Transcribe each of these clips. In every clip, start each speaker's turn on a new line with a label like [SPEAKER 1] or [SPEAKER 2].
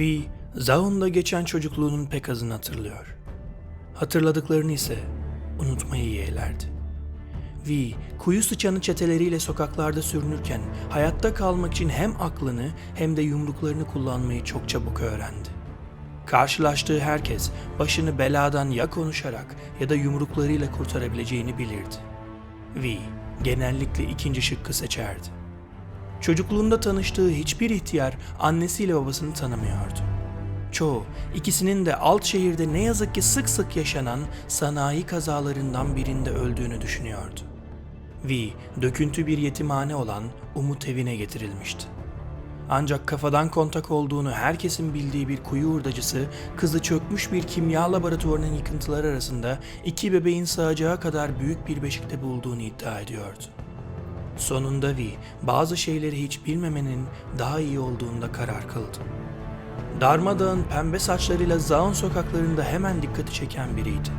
[SPEAKER 1] V, Zaun'da geçen çocukluğunun pek azını hatırlıyor. Hatırladıklarını ise unutmayı yeğlerdi. V, kuyu sıçanı çeteleriyle sokaklarda sürünürken hayatta kalmak için hem aklını hem de yumruklarını kullanmayı çok çabuk öğrendi. Karşılaştığı herkes başını beladan ya konuşarak ya da yumruklarıyla kurtarabileceğini bilirdi. V, genellikle ikinci şıkkı seçerdi. Çocukluğunda tanıştığı hiçbir ihtiyar annesiyle babasını tanımıyordu. Çoğu, ikisinin de alt şehirde ne yazık ki sık sık yaşanan sanayi kazalarından birinde öldüğünü düşünüyordu. V, döküntü bir yetimhane olan Umut evine getirilmişti. Ancak kafadan kontak olduğunu herkesin bildiği bir kuyu hurdacısı, kızı çökmüş bir kimya laboratuvarının yıkıntıları arasında iki bebeğin sığacağı kadar büyük bir beşikte bulduğunu iddia ediyordu. Sonunda Vi, bazı şeyleri hiç bilmemenin daha iyi olduğunda karar kıldı. Darmadağın pembe saçlarıyla Zaun sokaklarında hemen dikkati çeken biriydi.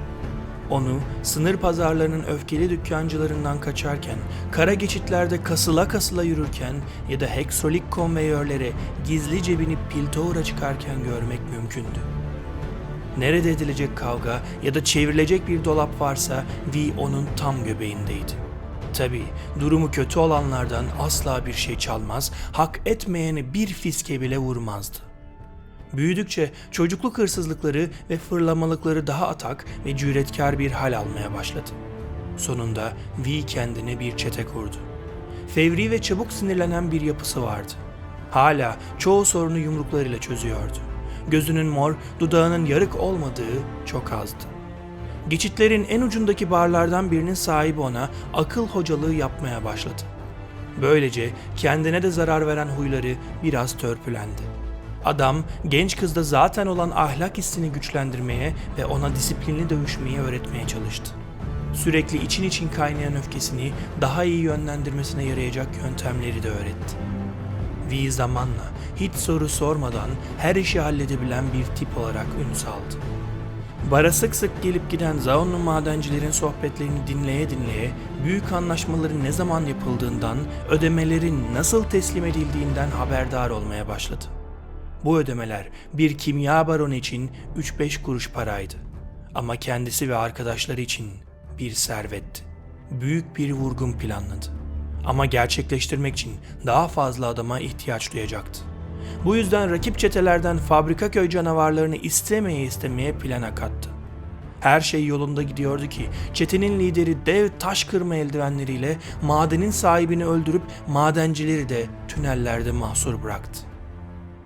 [SPEAKER 1] Onu sınır pazarlarının öfkeli dükkancılarından kaçarken, kara geçitlerde kasıla kasıla yürürken ya da heksolik konveyörlere gizlice binip Piltover'a çıkarken görmek mümkündü. Nerede edilecek kavga ya da çevrilecek bir dolap varsa V onun tam göbeğindeydi. Tabi durumu kötü olanlardan asla bir şey çalmaz, hak etmeyeni bir fiske bile vurmazdı. Büyüdükçe çocukluk hırsızlıkları ve fırlamalıkları daha atak ve cüretkar bir hal almaya başladı. Sonunda V kendine bir çete kurdu. Fevri ve çabuk sinirlenen bir yapısı vardı. Hala çoğu sorunu yumruklarıyla çözüyordu. Gözünün mor, dudağının yarık olmadığı çok azdı. Geçitlerin en ucundaki barlardan birinin sahibi ona akıl hocalığı yapmaya başladı. Böylece kendine de zarar veren huyları biraz törpülendi. Adam genç kızda zaten olan ahlak hissini güçlendirmeye ve ona disiplinli dövüşmeyi öğretmeye çalıştı. Sürekli için için kaynayan öfkesini daha iyi yönlendirmesine yarayacak yöntemleri de öğretti. V zamanla hiç soru sormadan her işi halledebilen bir tip olarak ün saldı. Bara sık sık gelip giden Zaunlu madencilerin sohbetlerini dinleye dinleye büyük anlaşmaların ne zaman yapıldığından, ödemelerin nasıl teslim edildiğinden haberdar olmaya başladı. Bu ödemeler bir kimya baronu için 3-5 kuruş paraydı. Ama kendisi ve arkadaşları için bir servetti. Büyük bir vurgun planladı. Ama gerçekleştirmek için daha fazla adama ihtiyaç duyacaktı. Bu yüzden rakip çetelerden fabrika köy canavarlarını istemeye istemeye plana kattı. Her şey yolunda gidiyordu ki çetenin lideri dev taş kırma eldivenleriyle madenin sahibini öldürüp madencileri de tünellerde mahsur bıraktı.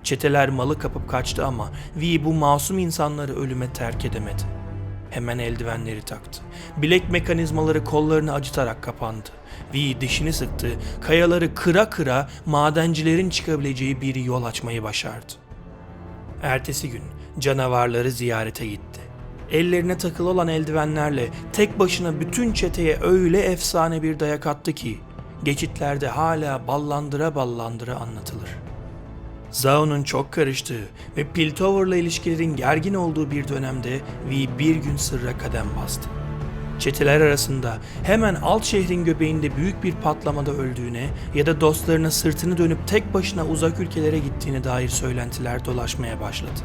[SPEAKER 1] Çeteler malı kapıp kaçtı ama V bu masum insanları ölüme terk edemedi. Hemen eldivenleri taktı. Bilek mekanizmaları kollarını acıtarak kapandı. V dişini sıktı, kayaları kıra kıra madencilerin çıkabileceği bir yol açmayı başardı. Ertesi gün canavarları ziyarete gitti. Ellerine takılı olan eldivenlerle tek başına bütün çeteye öyle efsane bir dayak attı ki geçitlerde hala ballandıra ballandıra anlatılır. Zaun'un çok karıştığı ve Piltover'la ilişkilerin gergin olduğu bir dönemde V bir gün sırra kadem bastı. Çeteler arasında hemen alt şehrin göbeğinde büyük bir patlamada öldüğüne ya da dostlarına sırtını dönüp tek başına uzak ülkelere gittiğine dair söylentiler dolaşmaya başladı.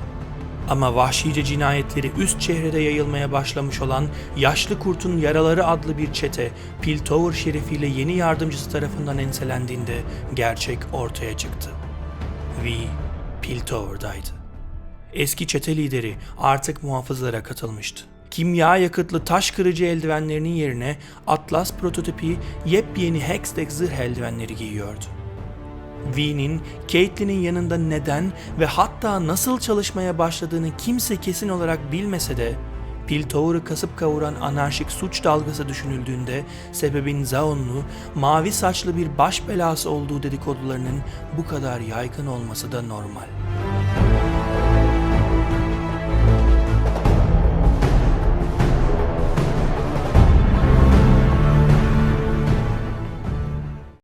[SPEAKER 1] Ama vahşice cinayetleri üst çehrede yayılmaya başlamış olan Yaşlı Kurt'un Yaraları adlı bir çete Piltover şerifiyle yeni yardımcısı tarafından enselendiğinde gerçek ortaya çıktı. V. Piltover'daydı. Eski çete lideri artık muhafızlara katılmıştı. Kimya yakıtlı taş kırıcı eldivenlerinin yerine Atlas prototipi yepyeni Hextech zırh eldivenleri giyiyordu. V'nin Caitlyn'in yanında neden ve hatta nasıl çalışmaya başladığını kimse kesin olarak bilmese de Piltover'ı kasıp kavuran anarşik suç dalgası düşünüldüğünde sebebin Zaunlu, mavi saçlı bir baş belası olduğu dedikodularının bu kadar yaygın olması da normal.